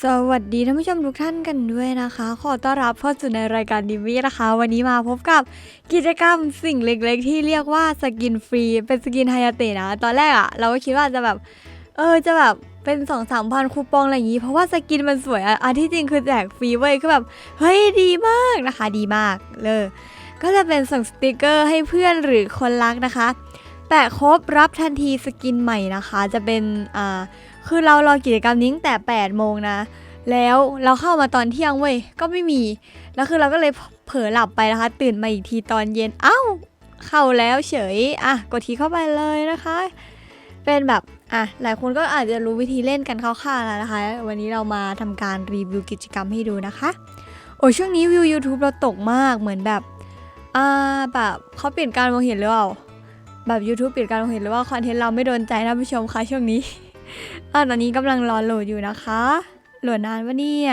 สวัสดีท่านผู้ชมทุกท่านกันด้วยนะคะ ขอต้อนรับเข้าสู่ในรายการดิมี่นะคะ วันนี้มาพบกับกิจกรรมสิ่งเล็กๆ ที่เรียกว่าสกินฟรีเป็นสกินไฮยาเตะนะ ตอนแรกอะเราก็คิดว่าจะแบบ เออจะแบบเป็น2องสามพันคูปองอะไรอย่างนี้ เพราะว่าสกินมันสวยอะอันที่จริงคือแจกฟรีเว้ยคือแบบเฮ้ยดีมากนะคะ ดีมากเลยก็จะเป็นส่งสติกเกอร์ให้เพื่อนหรือคนรักนะคะ แปะครบรับทันทีสกินใหม่นะคะ จะเป็นอ่าคือเรารอกิจกรรมนี้ตั้งแต่ 8 โมงนะ แล้วเราเข้ามาตอนเที่ยงเว้ย ก็ไม่มี แล้วคือเราก็เลยเผลอหลับไปนะคะ ตื่นมาอีกทีตอนเย็น เอ้า เข้าแล้วเฉย อะ กดทีเข้าไปเลยนะคะ เป็นแบบ อะ หลายคนก็อาจจะรู้วิธีเล่นกันคร่าวๆแล้วนะคะ วันนี้เรามาทำการรีวิวกิจกรรมให้ดูนะคะ โอ้ช่วงนี้วิว YouTube เราตกมาก เหมือนแบบ อ่า แบบเขาเปลี่ยนการมองเห็นหรือเปล่า แบบ YouTube เปลี่ยนการมองเห็นหรือว่าคอนเทนต์เราไม่โดนใจท่านผู้ชมคะช่วงนี้ ตอนนี้กำลังรอโหลดอยู่นะคะ โหลดนานวะเนี่ย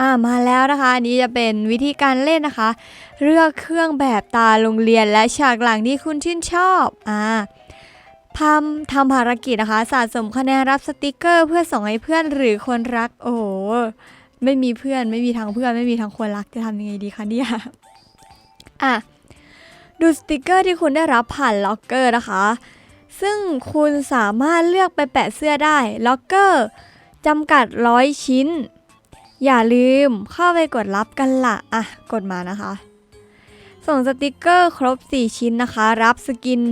อ่ามาแล้วนะคะอันนี้จะเป็นวิธีการเล่นนะคะ เลือกเครื่องแบบตาโรงเรียนและฉากหลังที่คุณชื่นชอบอ่าทำทำภารกิจนะคะสะสมคะแนนรับสติกเกอร์ เพื่อส่งให้เพื่อนหรือคนรัก โอ้โหไม่มีเพื่อนไม่มีทั้งเพื่อนไม่มีทั้งคนรักจะทำยังไงดีคะเนี่ยอะดูสติกเกอร์ที่คุณได้รับผ่านล็อกเกอร์นะคะ ซึ่งคุณสามารถเลือกไปแปะเสื้อได้ล็อกเกอร์จำกัดร้อยชิ้น อย่าลืมเข้าไปกดรับกันละอะ กดมานะคะ ส่งสติกเกอร์ครบ 4 ชิ้นนะคะ รับสกิน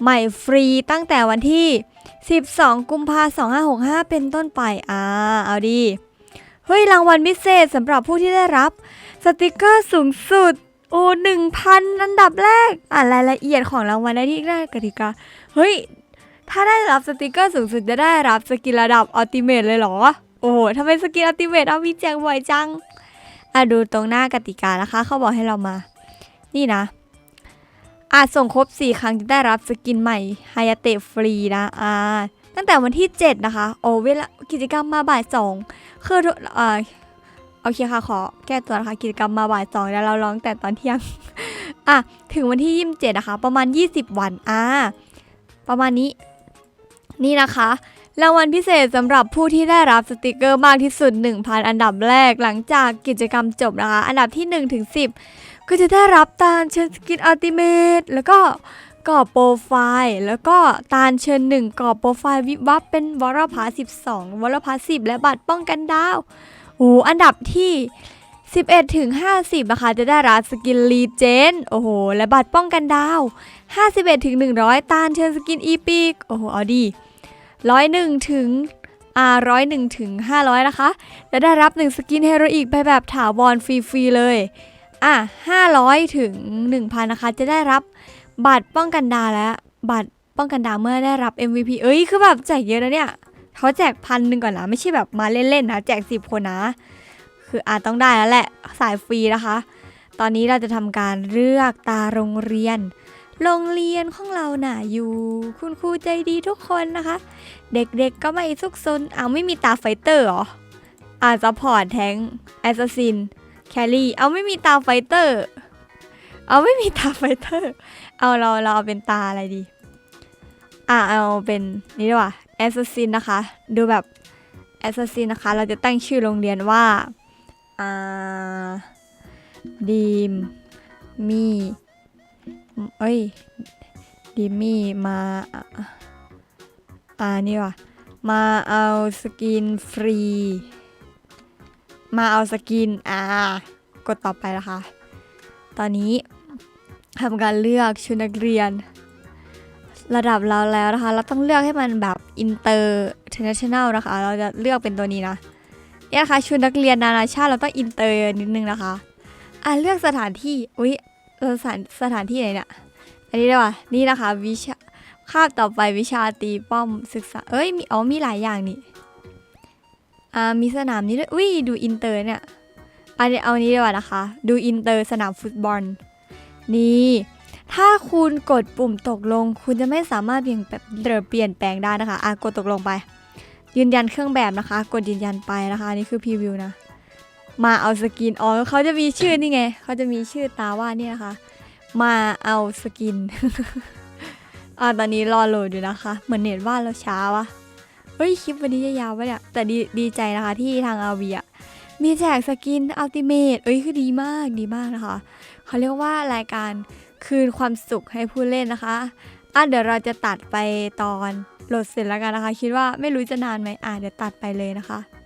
ใหม่ฟรีตั้งแต่วันที่ 12 กุมภาพันธ์2565 เป็นต้นไป อ่า เอาดี เฮ้ย รางวัลพิเศษสำหรับผู้ที่ได้รับ สติกเกอร์สูงสุด โอ้หนึ่งพันอันดับแรก อ่ารายละเอียดของรางวัลได้ที่หน้กติกา เฮ้ย ถ้าได้รับสติกเกอร์สูงสุดจะได้รับสกินระดับอัลติเมทเลยเหรอ โอ้โหทำไมสกินอัลติเมทเอามีแจกบ่อยจัง อะดูตรงหน้ากติกานะคะ เขาบอกให้เรามา นี่นะ อาจส่งครบ 4 ครั้งจะได้รับสกินใหม่ไฮยาเตะฟรีนะ อ่า ตั้งแต่วันที่ 7 นะคะ โอ้เวลากิจกรรมมาบ่าย 2 คือทุกอ่าโอเคค่ะขอแก้ตัวนะคะ กิจกรรมมาบ่าย 2 แล้วเราร้องแต่ตอนเที่ยง อะ ถึงวันที่ 27 นะคะ ประมาณ 20 วัน อ่า ประมาณนี้ นี่นะคะ รางวัลพิเศษสำหรับผู้ที่ได้รับสติกเกอร์มากที่สุด 1,000 อันดับแรกหลังจากกิจกรรมจบนะคะ อันดับที่1ถึง10 ก็จะได้รับตาลเชิญสกินอัลติเมทแล้วก็กรอบโปรไฟล์ แล้วก็ตาลเชิญ1กรอบโปรไฟล์วิบวับเป็นวอลพา12วอลพา10 และบัตรป้องกันดาวโอ้อันดับที่ 11ถึง50นะคะจะได้รับสกินรีเจนโอ้โห และบัตรป้องกันดาว 51ถึง100 ตาลเชิญสกินอีปีกโอ้โหเอาดี ร้อยหนึ่งถึงอ่าร้อยหนึ่งถึงห้าร้อยนะคะจะได้รับหนึ่งสกินเฮโรอีกไปแบบถาวรฟรีๆ เลยอะห้าร้อยถึงหนึ่งพันนะคะ จะได้รับบัตรป้องกันดาและบัตรป้องกันดาเมื่อได้รับ MVP เอ้ย คือแบบแจกเยอะนะเนี่ยเขาแจกพันหนึ่งก่อนนะ ไม่ใช่แบบมาเล่นๆนะ แจกสิบคนนะ คืออาจต้องได้แล้วแหละ สายฟรีนะคะ ตอนนี้เราจะทำการเลือกตาโรงเรียน โรงเรียนของเราน่ะอยู่คุณครูใจดีทุกคนนะคะ เด็กๆก็ไม่ซุกซนเอาไม่มีตาไฟเตอร์เหรออาซัพพอร์ตแทงแอสซัสซินแครี่เอาไม่มีตาไฟเตอร์ เอาไม่มีตาไฟเตอร์ เอาเราเราเอาเป็นตาอะไรดี อะเอาเป็นนี่ดีกว่าแอสซัสซินนะคะ ดูแบบแอสซัสซินนะคะ เราจะตั้งชื่อโรงเรียนว่าอ่าดีมมี เอ้ยดีมี่มาอ่านี่ว่ะมาเอาสกินฟรี มาเอาสกินอ่ากดต่อไปนะคะ ตอนนี้ทำการเลือกชุดนักเรียน ระดับเราแล้วนะคะ เราต้องเลือกให้มันแบบอินเตอร์เทเนชั่นแนลนะคะ เราจะเลือกเป็นตัวนี้นะเนี่ยนะคะชุดนักเรียนนานาชาติเราต้องอินเตอร์นิดนึงนะคะ อะเลือกสถานที่ อุ๊ย สถานสถานที่ไหนเนี่ยอันนี้ได้ป่ะนี่นะคะวิชาคาบต่อไปวิชาตีป้อมศึกษา เอ้ยมีอ๋อมีหลายอย่างนี่อ่ามีสนามนี้ด้วยอุ้ยดูอินเตอร์เนี่ยอันนี้เอานี้ดีกว่านะคะ ดูอินเตอร์สนามฟุตบอล นี่ ถ้าคุณกดปุ่มตกลง คุณจะไม่สามารถเปลี่ยนแบบเปลี่ยนแปลงได้นะคะอะกดตกลงไป ยืนยันเครื่องแบบนะคะ กดยืนยันไปนะคะนี่คือพรีวิวนะ มาเอาสกินอ๋อเขาจะมีชื่อนี่ไงเขาจะมีชื่อตาว่าเนี่ยนะคะ มาเอาสกินอ่าตอนนี้รอโหลดอยู่นะคะ เหมือนเน็ตว่าเราช้าวะเฮ้ยคลิปวันนี้จะยาวปะเนี่ยแต่ดีดีใจนะคะที่ทางอาวีอะมีแจกสกินอัลติเมทเอ้ยคือดีมากดีมากนะคะเขาเรียกว่ารายการคืนความสุขให้ผู้เล่นนะคะอะเดี๋ยวเราจะตัดไปตอนโหลดเสร็จแล้วกันนะคะ คิดว่าไม่รู้จะนานไหมอะเดี๋ยวตัดไปเลยนะคะ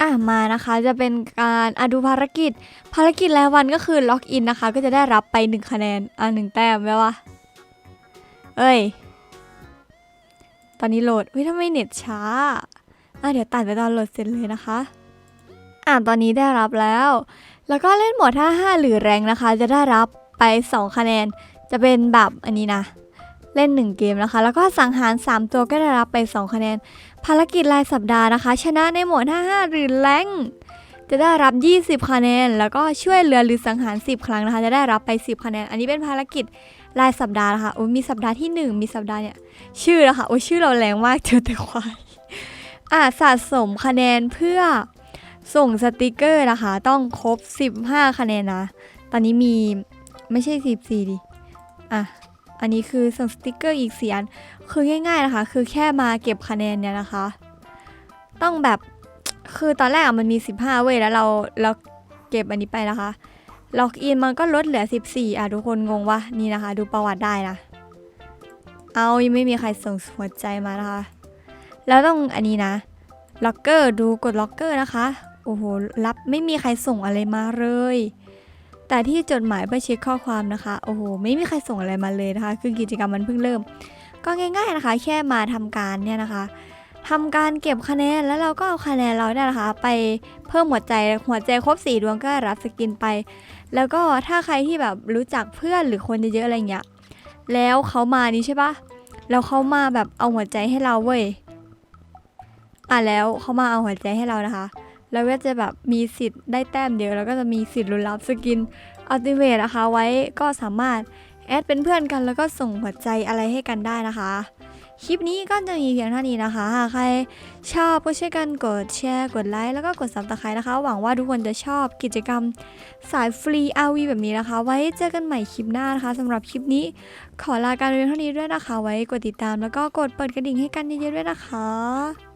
อะมานะคะจะเป็นการอดูภารกิจ ภารกิจรายวันก็คือล็อกอินนะคะ ก็จะได้รับไป 1 คะแนน อะหนึ่งแต้มแปลว่าเอ้ย ตอนนี้โหลดเฮ้ยทำไมเน็ตช้า อะเดี๋ยวตัดไปตอนโหลดเสร็จเลยนะคะ อะตอนนี้ได้รับแล้ว แล้วก็เล่นหมด55หรือแรงนะคะ จะได้รับไป 2 คะแนน จะเป็นแบบอันนี้นะ เล่น 1 เกมนะคะ แล้วก็สังหาร 3 ตัวก็ได้รับไป 2 คะแนน ภารกิจรายสัปดาห์นะคะ ชนะในหมวด 55 หรือแรงจะได้รับ 20 คะแนน แล้วก็ช่วยเหลือหรือสังหาร 10 ครั้งนะคะ จะได้รับไป 10 คะแนน อันนี้เป็นภารกิจรายสัปดาห์นะคะโอ้มีสัปดาห์ที่ 1 มีสัปดาห์เนี่ย ชื่อนะคะโอ้ชื่อเราแรงมากเจอแต่ควายอะสะสมคะแนนเพื่อส่งสติกเกอร์นะคะ ต้องครบ 15 คะแนนนะ ตอนนี้มีไม่ใช่ 14ดิ อะ อันนี้คือส่งสติกเกอร์อีกเสียนคือง่ายๆนะคะ คือแค่มาเก็บคะแนนเนี่ยนะคะ ต้องแบบคือตอนแรกมันมี 15 เว้ยแล้วเราเราเก็บอันนี้ไปนะคะ ล็อกอินมันก็ลดเหลือ 14 อะทุกคนงงวะนี่นะคะ ดูประวัติได้นะ เอายังไม่มีใครส่งหัวใจมานะคะ แล้วต้องอันนี้นะ ล็อกเกอร์ดูกดล็อกเกอร์นะคะ โอ้โหรับไม่มีใครส่งอะไรมาเลย แต่ที่จดหมายเพื่อเช็คข้อความนะคะ โอ้โห ไม่มีใครส่งอะไรมาเลยนะคะ คือกิจกรรมมันเพิ่งเริ่ม ก็ง่ายๆนะคะ แค่มาทำการเนี่ยนะคะทำการเก็บคะแนน แล้วเราก็เอาคะแนนเราเนี่ยนะคะ ไปเพิ่มหัวใจ หัวใจครบสีดวงก็รับสกินไป แล้วก็ถ้าใครที่แบบรู้จักเพื่อนหรือคนเยอะๆอะไรเงี้ย แล้วเขามานี่ใช่ปะแล้วเขามาแบบเอาหัวใจให้เราเว้ย อะแล้วเขามาเอาหัวใจให้เรานะคะ เราก็จะแบบมีสิทธิ์ได้แต้มเดียวแล้วก็จะมีสิทธิ์ลุ้นรับสกินอัลติเมทนะคะไว้ก็สามารถแอดเป็นเพื่อนกันแล้วก็ส่งหัวใจอะไรให้กันได้นะคะ คลิปนี้ก็จะมีเพียงเท่านี้นะคะหากใครชอบก็ช่วยกันกดแชร์ กดไลค์แล้วก็กดซับสไครต์นะคะ หวังว่าทุกคนจะชอบกิจกรรมสายฟรี RV แบบนี้นะคะ ไว้เจอกันใหม่คลิปหน้านะคะสำหรับคลิปนี้ขอลาการเรียนเท่านี้ด้วยนะคะ ไว้กดติดตามแล้วก็กดเปิดกระดิ่งให้กันเยอะๆด้วยนะคะ